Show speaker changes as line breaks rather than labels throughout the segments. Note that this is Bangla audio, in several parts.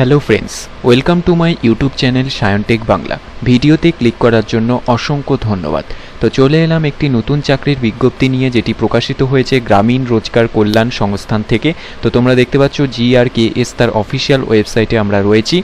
Hello friends welcome to my YouTube channel Sayantech Bangla ভিডিওতে ক্লিক করার জন্য অসংখ্য ধন্যবাদ। তো চলে এলাম একটি নতুন চাকরির বিজ্ঞপ্তি নিয়ে, যেটি প্রকাশিত হয়েছে গ্রামীণ রোজগার কল্যাণ সংস্থান থেকে। তো তোমরা দেখতে পাচ্ছ জি আর কে এস তার অফিসিয়াল ওয়েবসাইটে আমরা রয়েছি।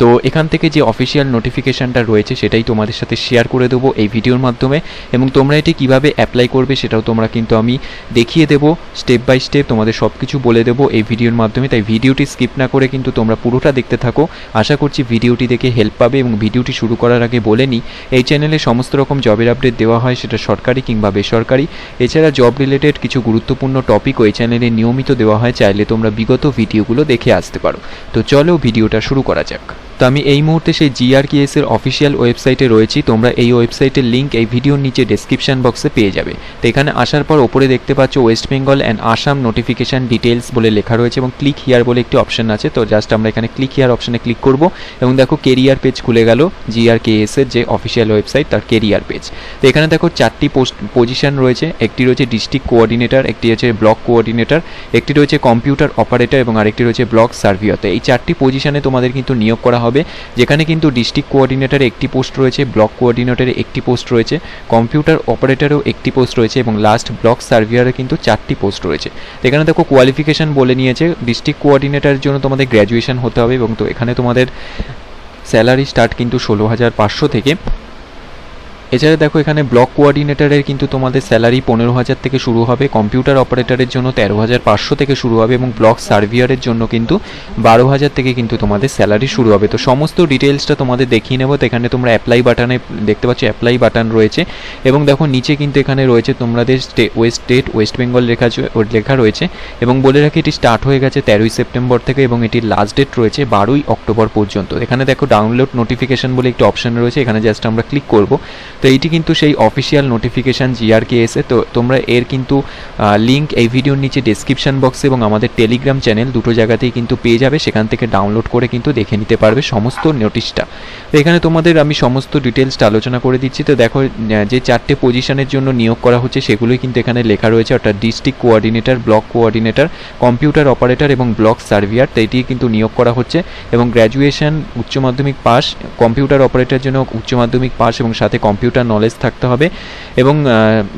তো এখান থেকে যে অফিসিয়াল নোটিফিকেশানটা রয়েছে, সেটাই তোমাদের সাথে শেয়ার করে দেবো এই ভিডিওর মাধ্যমে। এবং তোমরা এটি কীভাবে অ্যাপ্লাই করবে, সেটাও তোমরা কিন্তু আমি দেখিয়ে দেবো। স্টেপ বাই স্টেপ তোমাদের সব কিছু বলে দেবো এই ভিডিওর মাধ্যমে। তাই ভিডিওটি স্কিপ না করে কিন্তু তোমরা পুরোটা দেখতে থাকো। আশা করছি ভিডিওটি দেখে হেল্প পাবে এবং ভিডিওটি শুরু করার আগে বলে নিই, এই চ্যানেলে সমস্ত রকম জবের আপডেট দেওয়া হয় সেটা সরকারি কিংবা বেসরকারি। এছাড়া জব রিলেটেড কিছু গুরুত্বপূর্ণ টপিক ওই চ্যানেলে নিয়মিত দেওয়া হয়, চাইলে তোমরা বিগত ভিডিওগুলো দেখে আসতে পারো। তো চলো ভিডিওটা শুরু করা যাক। তো আমি এই মুহূর্তে সেই জিআরকেএস এর অফিসিয়াল ওয়েবসাইটে রয়েছি। তোমরা এই ওয়েবসাইটের লিঙ্ক এই ভিডিওর নিচে ডেসক্রিপশন বক্সে পেয়ে যাবে। তো এখানে আসার পর ওপরে দেখতে পাচ্ছ west Bengal and Assam notification details বলে লেখা রয়েছে এবং ক্লিক হিয়ার বলে একটি অপশন আছে। তো জাস্ট আমরা এখানে ক্লিক হিয়ার অপশনে ক্লিক করব এবং দেখো কেরিয়ার পেজ খুলে গেল জিআরকেএস এর যে অফিসিয়াল ওয়েবসাইট তার কেরিয়ার পেজ তো এখানে দেখো চারটি পোস্ট পজিশন রয়েছে। একটি রয়েছে ডিস্ট্রিক্ট কোঅর্ডিনেটর একটি রয়েছে ব্লক কোঅর্ডিনেটর একটি রয়েছে কম্পিউটার অপারেটর এবং আরেকটি রয়েছে ব্লক সার্ভিয়র তো এই চারটি পজিশনে তোমাদের কিন্তু নিয়োগ করা হবে। যেখানে কিন্তু ডিস্ট্রিক্ট কোঅর্ডিনেটরে একটি পোস্ট রয়েছে ব্লক কোঅর্ডিনেটরে একটি পোস্ট রয়েছে কম্পিউটার অপারেটরেও একটি পোস্ট রয়েছে এবং লাস্ট ব্লক সার্ভিয়ারে কিন্তু চারটি পোস্ট রয়েছে। এখানে দেখো কোয়ালিফিকেশান বলে নিয়েছে ডিস্ট্রিক্ট কোঅর্ডিনেটরের জন্য তোমাদের গ্র্যাজুয়েশন হতে হবে এবং তো এখানে তোমাদের স্যালারি স্টার্ট কিন্তু ষোলো হাজার পাঁচশো থেকে এছাড়া দেখো এখানে ব্লক কোঅর্ডিনেটরের কিন্তু তোমাদের স্যালারি পনেরো হাজার থেকে শুরু হবে কম্পিউটার অপারেটরের জন্য তেরো হাজার পাঁচশো থেকে শুরু হবে এবং ব্লক সার্ভিয়ারের জন্য কিন্তু বারো হাজার থেকে কিন্তু তোমাদের স্যালারি শুরু হবে। তো সমস্ত ডিটেলসটা তোমাদের দেখিয়ে নেব। তো এখানে তোমরা অ্যাপ্লাই বাটনে দেখতে পাচ্ছ অ্যাপ্লাই বাটন রয়েছে এবং দেখো নিচে কিন্তু এখানে রয়েছে তোমাদের state west state west Bengal লেখা লেখা রয়েছে এবং বলে রাখি এটি স্টার্ট হয়ে গেছে তেরোই সেপ্টেম্বর থেকে এবং এটির লাস্ট ডেট রয়েছে বারোই অক্টোবর পর্যন্ত। এখানে দেখো ডাউনলোড নোটিফিকেশন বলে একটি অপশন রয়েছে। এখানে জাস্ট আমরা ক্লিক করব। তো এইটি কিন্তু সেই অফিসিয়াল নোটিফিকেশান জিআরকে এসে তো তোমরা এর কিন্তু লিঙ্ক এই ভিডিওর নিচে ডেসক্রিপশন বক্সে এবং আমাদের টেলিগ্রাম চ্যানেল দুটো জায়গাতেই কিন্তু পেয়ে যাবে। সেখান থেকে ডাউনলোড করে কিন্তু দেখে নিতে পারবে সমস্ত নোটিশটা তো এখানে তোমাদের আমি সমস্ত ডিটেলসটা আলোচনা করে দিচ্ছি। তো দেখো যে চারটে পজিশনের জন্য নিয়োগ করা হচ্ছে, সেগুলোই কিন্তু এখানে লেখা রয়েছে। অর্থাৎ district coordinator block coordinator computer operator এবং ব্লক সার্ভিয়ার তো এটি কিন্তু নিয়োগ করা হচ্ছে এবং গ্র্যাজুয়েশন উচ্চ মাধ্যমিক পাস কম্পিউটার অপারেটরের জন্য উচ্চ মাধ্যমিক পাস এবং সাথে কম্পিউটার নলেজ থাকতে হবে এবং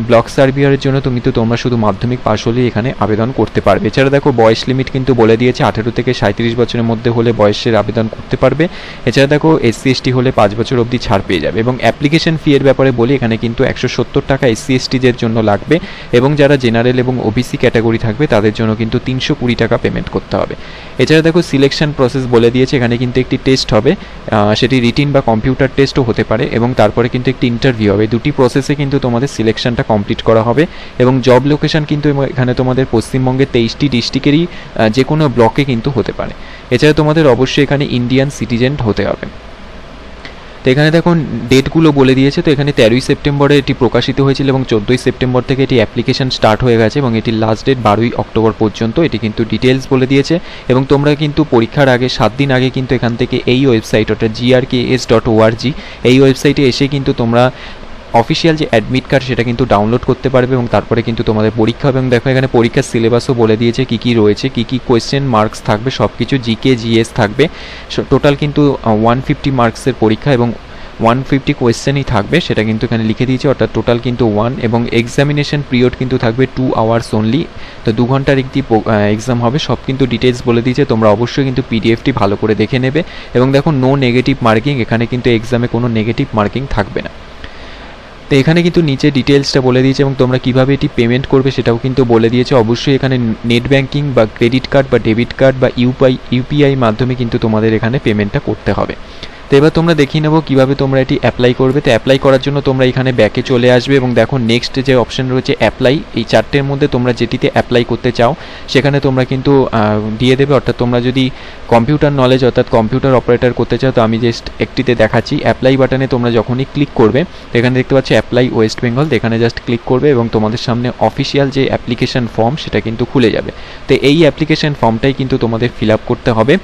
ব্লক সার্ভিয়ারের জন্য তুমি তো, তোমরা শুধু মাধ্যমিক পাস হলেই এখানে আবেদন করতে পারবে। এছাড়া দেখো, বয়স লিমিট কিন্তু বলে দিয়েছে, আঠেরো থেকে সাঁত্রিশ বছরের মধ্যে হলে বয়সের আবেদন করতে পারবে। এছাড়া দেখো এসসি এসটি হলে পাঁচ বছর অবধি ছাড় পেয়ে যাবে এবং অ্যাপ্লিকেশন ফি এর ব্যাপারে বলি, এখানে কিন্তু একশো সত্তর টাকা এসসি এসটিদের জন্য লাগবে এবং যারা জেনারেল এবং ওবিসি ক্যাটাগরি থাকবে, তাদের জন্য কিন্তু তিনশো কুড়ি টাকা পেমেন্ট করতে হবে। এছাড়া দেখো সিলেকশন প্রসেস বলে দিয়েছে, এখানে কিন্তু একটি টেস্ট হবে। সেটি রিটিন বা কম্পিউটার টেস্টও হতে পারে এবং তারপরে কিন্তু একটি ইন্টারভিউ হবে। দুটি প্রসেসে কিন্তু তোমাদের সিলেকশনটা কমপ্লিট করা হবে এবং জব লোকেশন কিন্তু এখানে তোমাদের পশ্চিমবঙ্গের তেইশটি ডিস্ট্রিক্টেরই যে কোনো ব্লকে কিন্তু হতে পারে। এছাড়া তোমাদের অবশ্যই এখানে ইন্ডিয়ান সিটিজেন হতে হবে। তো এখানে দেখুন ডেটগুলো বলে দিয়েছে। তো এখানে তেরোই সেপ্টেম্বরে এটি প্রকাশিত হয়েছিল এবং চোদ্দোই সেপ্টেম্বর থেকে এটি অ্যাপ্লিকেশন স্টার্ট হয়ে গেছে এবং এটির লাস্ট ডেট বারোই অক্টোবর পর্যন্ত। এটি কিন্তু ডিটেলস বলে দিয়েছে এবং তোমরা কিন্তু পরীক্ষার আগে, সাত দিন আগে কিন্তু এখান থেকে এই ওয়েবসাইট অর্থাৎ জিআরকে এস ডট ওআরজি এই ওয়েবসাইটে এসে কিন্তু তোমরা অফিসিয়াল যে অ্যাডমিট কার্ড সেটা কিন্তু ডাউনলোড করতে পারবে এবং তারপরে কিন্তু তোমাদের পরীক্ষা হবে এবং দেখো এখানে পরীক্ষার সিলেবাসও বলে দিয়েছে কী কী রয়েছে, কী কী কোয়েশ্চেন মার্কস থাকবে সব কিছু জিকে জিএস থাকবে। টোটাল কিন্তু ওয়ান ফিফটি মার্কসের পরীক্ষা এবং ওয়ান ফিফটি কোয়েশ্চেনই থাকবে, সেটা কিন্তু এখানে লিখে দিয়েছে। অর্থাৎ টোটাল কিন্তু ওয়ান এবং এক্সামিনেশন পিরিয়ড কিন্তু থাকবে টু আওয়ার্স অনলি তো দু ঘণ্টার একটি এক্সাম হবে, সব কিন্তু ডিটেলস বলে দিয়েছে। তোমরা অবশ্যই কিন্তু পিডিএফটি ভালো করে দেখে নেবে। এবং দেখো নো নেগেটিভ মার্কিং এখানে কিন্তু এক্সামে কোনো নেগেটিভ মার্কিং থাকবে না। তো এখানে কিন্তু নিচে ডিটেলসটা বলে দিয়েছে এবং তোমরা কীভাবে এটি পেমেন্ট করবে সেটাও কিন্তু বলে দিয়েছে। অবশ্যই এখানে নেট ব্যাঙ্কিং বা ক্রেডিট কার্ড বা ডেবিট কার্ড বা ইউপিআই ইউপিআই মাধ্যমে কিন্তু তোমাদের এখানে পেমেন্টটা করতে হবে। তো এবার তোমরা দেখিয়ে নেব কীভাবে তোমরা এটি অ্যাপ্লাই করবে। তো অ্যাপ্লাই করার জন্য তোমরা এখানে ব্যাকে চলে আসবে এবং দেখো নেক্সট যে অপশন রয়েছে অ্যাপ্লাই এই চারটের মধ্যে তোমরা যেটিতে অ্যাপ্লাই করতে চাও, সেখানে তোমরা কিন্তু দিয়ে দেবে। অর্থাৎ তোমরা যদি কম্পিউটার নলেজ অর্থাৎ কম্পিউটার অপারেটর করতে চাও, তো আমি জাস্ট একটিতে দেখাচ্ছি। অ্যাপ্লাই বাটনে তোমরা যখনই ক্লিক করবে এখানে দেখতে পাচ্ছি অ্যাপ্লাই ওয়েস্ট বেঙ্গল এখানে জাস্ট ক্লিক করবে এবং তোমাদের সামনে অফিসিয়াল যে অ্যাপ্লিকেশন ফর্ম সেটা কিন্তু খুলে যাবে। তো এই অ্যাপ্লিকেশন ফর্মটাই কিন্তু তোমাদের ফিল আপ করতে হবে।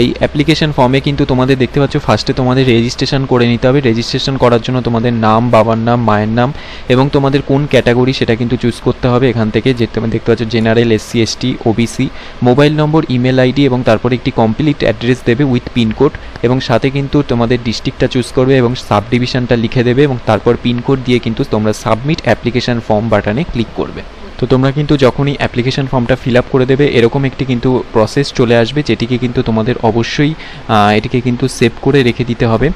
এই অ্যাপ্লিকেশন ফর্মে কিন্তু তোমাদের দেখতে পাচ্ছ ফার্স্টে তোমাদের রেজিস্ট্রেশন করে নিতে হবে। রেজিস্ট্রেশন করার জন্য তোমাদের নাম, বাবার নাম, মায়ের নাম এবং তোমাদের কোন ক্যাটাগরি সেটা কিন্তু চুজ করতে হবে। এখান থেকে যে তুমি দেখতে পাচ্ছ general SC ST OBC mobile number email ID এবং তারপরে একটি কমপ্লিট অ্যাড্রেস দেবে উইথ পিনকোড এবং সাথে কিন্তু তোমাদের ডিস্ট্রিক্টটা চুজ করবে এবং সাব ডিভিশনটা লিখে দেবে এবং তারপর পিনকোড দিয়ে কিন্তু তোমরা সাবমিট অ্যাপ্লিকেশন ফর্ম বাটনে ক্লিক করবে। তো তোমরা কিন্তু যখনই অ্যাপ্লিকেশন ফর্মটা ফিল আপ করে দেবে, এরকম একটি কিন্তু প্রসেস চলে আসবে, যেটিকে কিন্তু তোমাদের অবশ্যই এটিকে কিন্তু সেভ করে রেখে দিতে হবে।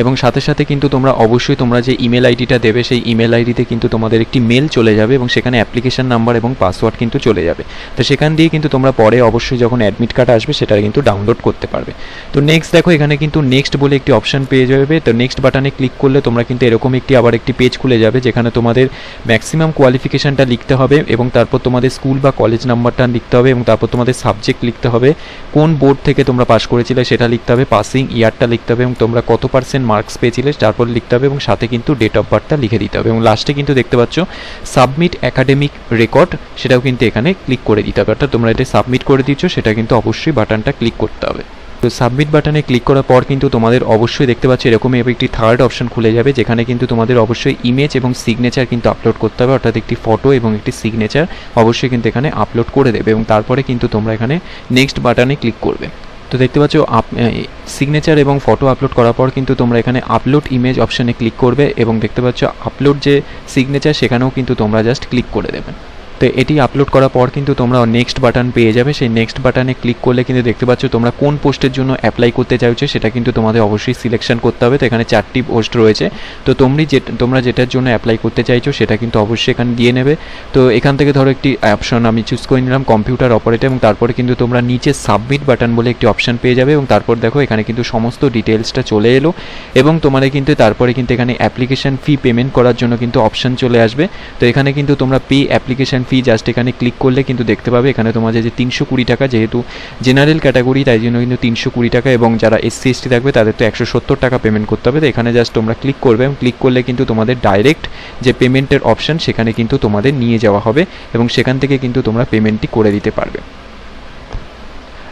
এবং সাথে সাথে কিন্তু তোমরা অবশ্যই তোমরা যে ইমেল আইডিটা দেবে, সেই ইমেল আইডিতে কিন্তু তোমাদের একটি মেল চলে যাবে এবং সেখানে অ্যাপ্লিকেশন নাম্বার এবং পাসওয়ার্ড কিন্তু চলে যাবে। তো সেখান দিয়ে কিন্তু তোমরা পরে অবশ্যই যখন অ্যাডমিট কার্ড আসবে, সেটা কিন্তু ডাউনলোড করতে পারবে। তো নেক্সট দেখো, এখানে কিন্তু নেক্সট বলে একটি অপশন পেয়ে যাবে। তো নেক্সট বাটনে ক্লিক করলে তোমরা কিন্তু এরকম একটি আবার একটি পেজ খুলে যাবে, যেখানে তোমাদের ম্যাক্সিমাম কোয়ালিফিকেশনটা লিখতে হবে এবং তারপর তোমাদের স্কুল বা কলেজ নাম্বারটা লিখতে হবে এবং তারপর তোমাদের সাবজেক্ট লিখতে হবে। কোন বোর্ড থেকে তোমরা পাস করেছিলে সেটা লিখতে হবে পাসিং ইয়ারটা লিখতে হবে এবং তোমরা কত পার্সেন্ট মার্কস পেয়েছিলে তারপর লিখতে হবে এবং সাথে কিন্তু ডেট অফ বার্থটা লিখে দিতে হবে। এবং লাস্টে কিন্তু দেখতে পাচ্ছ সাবমিট একাডেমিক রেকর্ড সেটাও কিন্তু এখানে ক্লিক করে দিতে হবে। অর্থাৎ তোমরা এটা সাবমিট করে দিচ্ছ সেটা কিন্তু অবশ্যই বাটনটা ক্লিক করতে হবে। তো সাবমিট বাটনে ক্লিক করার পর কিন্তু তোমাদের অবশ্যই দেখতে পাচ্ছ, এরকমই একটি থার্ড অপশন খুলে যাবে, যেখানে কিন্তু তোমাদের অবশ্যই ইমেজ এবং সিগনেচার কিন্তু আপলোড করতে হবে। অর্থাৎ একটি ফটো এবং একটি সিগনেচার অবশ্যই কিন্তু এখানে আপলোড করে দেবে। এবং তারপরে কিন্তু তোমরা এখানে নেক্সট বাটনে ক্লিক করবে। তো দেখতে পাচ্ছ, আপ সিগনেচার এবং ফটো আপলোড করার পর কিন্তু তোমরা এখানে আপলোড ইমেজ অপশানে ক্লিক করবে এবং দেখতে পাচ্ছ আপলোড যে সিগনেচার সেখানেও কিন্তু তোমরা জাস্ট ক্লিক করে দেবে। তো এটি আপলোড করার পর কিন্তু তোমরা নেক্সট বাটন পেয়ে যাবে। সেই নেক্সট বাটনে ক্লিক করলে কিন্তু দেখতে পাচ্ছ তোমরা কোন পোস্টের জন্য অ্যাপ্লাই করতে চাইছো সেটা কিন্তু তোমাদের অবশ্যই সিলেকশন করতে হবে। তো এখানে চারটি পোস্ট রয়েছে। তো তোমরি যে, তোমরা যেটার জন্য অ্যাপ্লাই করতে চাইছো সেটা কিন্তু অবশ্যই এখানে দিয়ে নেবে। তো এখান থেকে ধরো একটি অপশন আমি চুজ করে নিলাম কম্পিউটার অপারেটর এবং তারপরে কিন্তু তোমরা নিচে সাবমিট বাটন বলে একটি অপশন পেয়ে যাবে, এবং তারপর দেখো এখানে কিন্তু সমস্ত ডিটেলসটা চলে এলো, এবং তোমাদের কিন্তু তারপরে কিন্তু এখানে অ্যাপ্লিকেশন ফি পেমেন্ট করার জন্য কিন্তু অপশন চলে আসবে। তো এখানে কিন্তু তোমরা পে অ্যাপ্লিকেশন ফি জাস্ট এখানে ক্লিক করলে কিন্তু দেখতে পাবে এখানে তোমাদের যে তিনশো কুড়ি টাকা যেহেতু জেনারেল ক্যাটাগরি তাই জন্য কিন্তু তিনশো কুড়ি টাকা এবং যারা এসসি এসটি থাকবে তাদের তো একশো সত্তর টাকা পেমেন্ট করতে হবে। তো এখানে জাস্ট তোমরা ক্লিক করবে। এবং ক্লিক করলে কিন্তু তোমাদের ডাইরেক্ট যে পেমেন্টের অপশন সেখানে কিন্তু তোমাদের নিয়ে যাওয়া হবে এবং সেখান থেকে কিন্তু তোমরা পেমেন্টটি করে দিতে পারবে।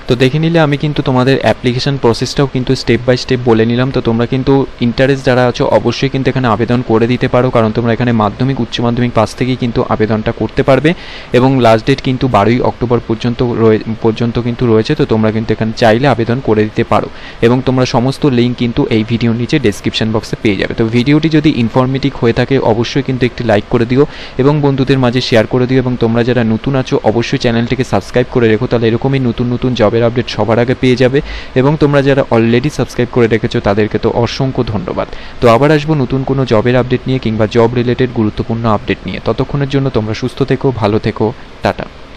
তো দেখে নিলে আমি কিন্তু তোমাদের অ্যাপ্লিকেশান প্রসেসটাও কিন্তু স্টেপ বাই স্টেপ বলে নিলাম। তো তোমরা কিন্তু ইন্টারেস্ট যারা আছো, অবশ্যই কিন্তু এখানে আবেদন করে দিতে পারো, কারণ তোমরা এখানে মাধ্যমিক, উচ্চ মাধ্যমিক পাস থেকেই কিন্তু আবেদনটা করতে পারবে। এবং লাস্ট ডেট কিন্তু বারোই অক্টোবর পর্যন্ত রয়ে পর্যন্ত কিন্তু রয়েছে, তো তোমরা কিন্তু এখানে চাইলে আবেদন করে দিতে পারো। এবং তোমরা সমস্ত লিঙ্ক কিন্তু এই ভিডিওর নিচে ডেসক্রিপশন বক্সে পেয়ে যাবে। তো ভিডিওটি যদি ইনফরমেটিভ হয়ে থাকে, অবশ্যই কিন্তু একটি লাইক করে দিও এবং বন্ধুদের মাঝে শেয়ার করে দিও। এবং তোমরা যারা নতুন আছো, অবশ্যই চ্যানেলটিকে সাবস্ক্রাইব করে রেখো। তাহলে এরকমই নতুন নতুন জবের আপডেট সবার আগে পেয়ে যাবে এবং তোমরা যারা অলরেডি সাবস্ক্রাইব করে রেখেছো, তাদেরকে তো অসংখ্য ধন্যবাদ। তো আবার আসব নতুন কোনো জবের আপডেট নিয়ে কিংবা জব রিলেটেড গুরুত্বপূর্ণ আপডেট নিয়ে। ততক্ষণের জন্য তোমরা সুস্থ থেকো, ভালো থেকো, টাটা।